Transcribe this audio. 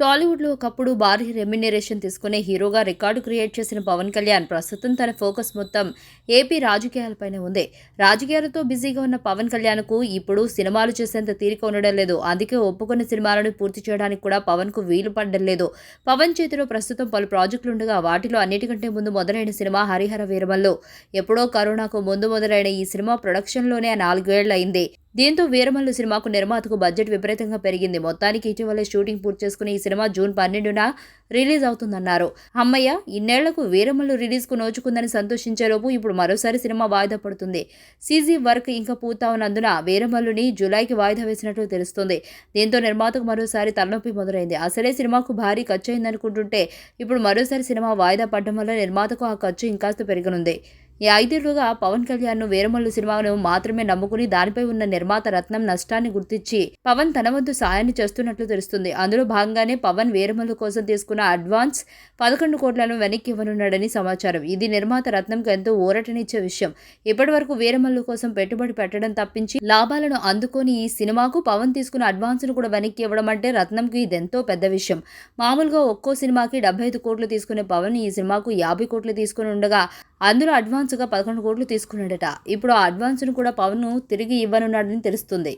టాలీవుడ్లో ఒకప్పుడు భారీ రెమ్యునరేషన్ తీసుకునే హీరోగా రికార్డు క్రియేట్ చేసిన పవన్ కళ్యాణ్ ప్రస్తుతం తన ఫోకస్ మొత్తం ఏపీ రాజకీయాలపైనే ఉంది. రాజకీయాలతో బిజీగా ఉన్న పవన్ కళ్యాణ్కు ఇప్పుడు సినిమాలు చేసేంత తీరిక ఉండడం లేదు. అందుకే ఒప్పుకున్న సినిమాలను పూర్తి చేయడానికి కూడా పవన్కు వీలు పడడం లేదు. పవన్ చేతిలో ప్రస్తుతం పలు ప్రాజెక్టులు ఉండగా వాటిలో అన్నిటికంటే ముందు మొదలైన సినిమా హరిహర వీరమల్లు. ఎప్పుడో కరోనాకు ముందు మొదలైన ఈ సినిమా ప్రొడక్షన్లోనే నాలుగేళ్ళయింది. దీంతో వీరమల్లు సినిమాకు నిర్మాతకు బడ్జెట్ విపరీతంగా పెరిగింది. మొత్తానికి ఇటీవలే షూటింగ్ పూర్తి చేసుకుని ఈ సినిమా జూన్ పన్నెండున రిలీజ్ అవుతుందన్నారు. అమ్మయ్య ఇన్నేళ్ళకు వీరమల్లు రిలీజ్కు నోచుకుందని సంతోషించేలోపు ఇప్పుడు మరోసారి సినిమా వాయిదా పడుతుంది. సీజీ వర్క్ ఇంకా పూర్తవునందున వీరమల్లుని జూలైకి వాయిదా వేసినట్లు తెలుస్తుంది. దీంతో నిర్మాతకు మరోసారి తలనొప్పి మొదలైంది. అసలే సినిమాకు భారీ ఖర్చు అయిందనుకుంటుంటే ఇప్పుడు మరోసారి సినిమా వాయిదా పడడం వల్ల నిర్మాతకు ఆ ఖర్చు ఇంకాస్త పెరగనుంది. ఈ ఐదేళ్ళుగా పవన్ కళ్యాణ్ను వీరమల్లు సినిమాను మాత్రమే నమ్ముకుని దానిపై ఉన్న నిర్మాత రత్నం నష్టాన్ని గుర్తించి పవన్ తన వంతు సాయాన్ని చేస్తున్నట్లు తెలుస్తుంది. అందులో భాగంగానే పవన్ వీరమల్లు కోసం తీసుకున్న అడ్వాన్స్ పదకొండు కోట్లను వెనక్కి ఇవ్వనున్నాడని సమాచారం. ఇది నిర్మాత రత్నంకు ఎంతో ఊరటనిచ్చే విషయం. ఇప్పటి వరకు వీరమల్లు కోసం పెట్టుబడి పెట్టడం తప్పించి లాభాలను అందుకొని ఈ సినిమాకు పవన్ తీసుకున్న అడ్వాన్స్ను కూడా వెనక్కి ఇవ్వడం అంటే రత్నంకి ఇదెంతో పెద్ద విషయం. మామూలుగా ఒక్కో సినిమాకి డెబ్బై ఐదు కోట్లు తీసుకునే పవన్ ఈ సినిమాకు యాభై కోట్లు తీసుకుని ఉండగా అందులో అడ్వాన్స్గా పదకొండు కోట్లు తీసుకున్నాడట. ఇప్పుడు ఆ అడ్వాన్స్ను కూడా పవన్ తిరిగి ఇవ్వనున్నాడని తెలుస్తుంది.